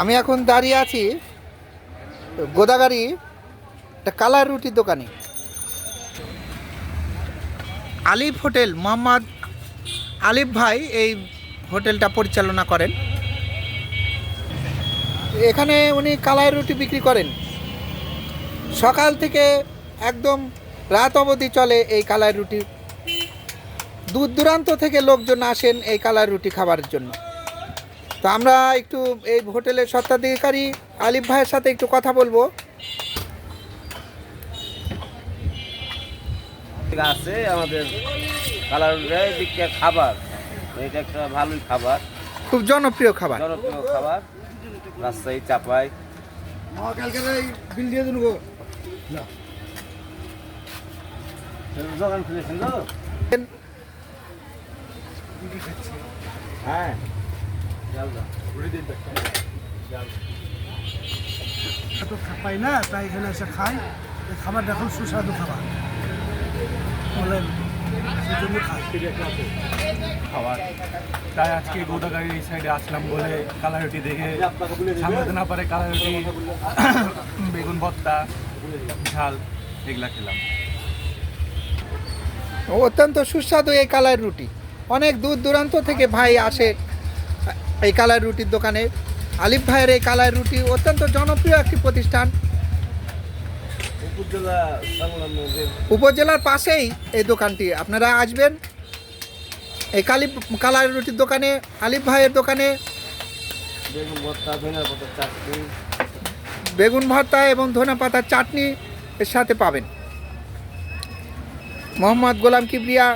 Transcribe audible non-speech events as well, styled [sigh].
আমি এখন দাঁড়িয়ে আছি গোদাগাড়ি একটা কালার রুটির দোকানে। আলিফ হোটেল, মোহাম্মদ আলিফ ভাই এই হোটেলটা পরিচালনা করেন। এখানে উনি কালাই রুটি বিক্রি করেন। সকাল থেকে একদম রাত অবধি চলে এই কালাই রুটি। দূর দূরান্ত থেকে লোকজন আসেন এই কালাই রুটি খাবার জন্য। তো আমরা একটু এই হোটেলের স্বত্বাধিকারী আলিফ ভাইয়ের সাথে একটু কথা বলব। ঠিক আছে আমাদের কালার দিকটা খাবার। এটা একটা ভালোই খাবার। খুব জনপ্রিয় খাবার। জনপ্রিয় খাবার। রাজশাহী চাপাই। দোকান খুলেছেন তো? হ্যাঁ। এত পাই না তাই এখানে এসে খাই। এই খাবারটা খুব সুস্বাদু খাবার। বলেন খাবার। তাই আজকে গোদাগাড়ি এই সাইডে আসলাম বলে কালারুটি দেখে সামলাতে না পারে কালারুটি [coughs] বেগুন ভর্তা ঝাল এগুলা খেলাম। অত্যন্ত সুস্বাদু এই কালাই রুটি। অনেক দূর দূরান্ত থেকে ভাই আসে এই কালার রুটির দোকানে। আলিফ ভাইয়ের এই কালাই রুটি অত্যন্ত জনপ্রিয় একটি প্রতিষ্ঠান। উপজেলার পাশেই এই দোকানটি। আপনারা আসবেন এই কালি কালাই রুটির দোকানে আলিফ ভাইয়ের দোকানে। বেগুন ভর্তা এবং ধনে পাতার চাটনি এর সাথে পাবেন। মোহাম্মদ গোলাম কিবরিয়া